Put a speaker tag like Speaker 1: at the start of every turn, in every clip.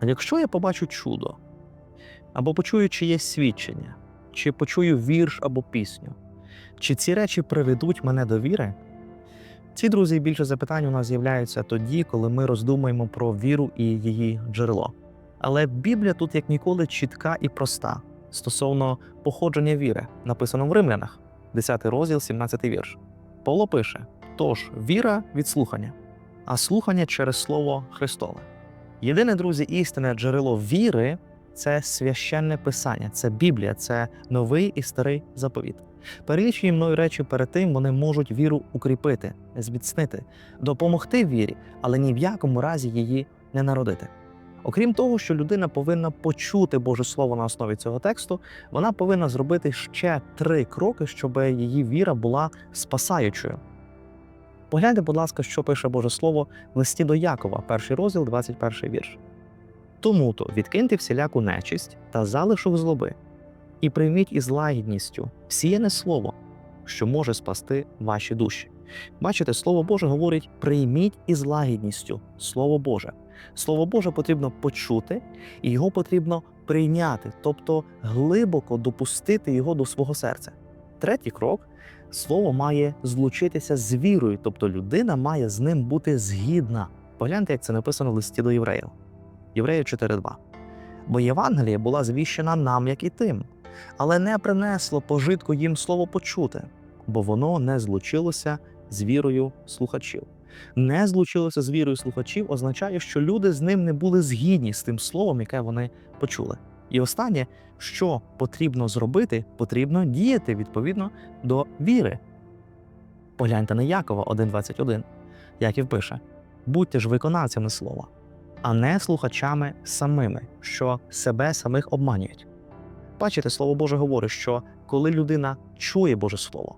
Speaker 1: А якщо я побачу чудо, або почую чиєсь свідчення, чи почую вірш або пісню, чи ці речі приведуть мене до віри? Ці друзі більше запитань у нас з'являються тоді, коли ми роздумуємо про віру і її джерело. Але Біблія тут як ніколи чітка і проста стосовно походження віри, написано в Римлянах, 10 розділ, 17 вірш. Павло пише: тож віра від слухання, а слухання через Слово Христове. Єдине, друзі, істинне джерело віри це священне писання, це Біблія, це новий і старий заповіт. Перелічені мною речі перед тим вони можуть віру укріпити, зміцнити, допомогти вірі, але ні в якому разі її не народити. Окрім того, що людина повинна почути Боже Слово на основі цього тексту, вона повинна зробити ще три кроки, щоб її віра була спасаючою. Погляньте, будь ласка, що пише Боже Слово в листі до Якова, перший розділ, 21 вірш. Тому то відкиньте всіляку нечисть та залишок злоби, і прийміть із лагідністю всіяне слово, що може спасти ваші душі. Бачите, Слово Боже говорить: прийміть із лагідністю Слово Боже. Слово Боже потрібно почути, і його потрібно прийняти, тобто глибоко допустити його до свого серця. Третій крок слово має злучитися з вірою, тобто людина має з ним бути згідна. Погляньте, як це написано в листі до євреїв. Євреїв 4.2. Бо Євангелія була звіщена нам, як і тим, але не принесло пожитку їм слово почуте, бо воно не злучилося з вірою слухачів. Не злучилося з вірою слухачів означає, що люди з ним не були згідні з тим словом, яке вони почули. І останнє, що потрібно зробити, потрібно діяти відповідно до віри. Погляньте на Якова 1.21. Яків пише: будьте ж виконавцями слова, а не слухачами самими, що себе самих обманюють. Бачите, слово Боже говорить, що коли людина чує Боже Слово,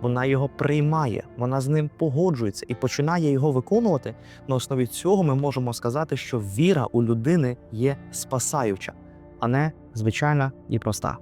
Speaker 1: вона його приймає, вона з ним погоджується і починає його виконувати. На основі цього ми можемо сказати, що віра у людини є спасаюча, а не звичайна і проста.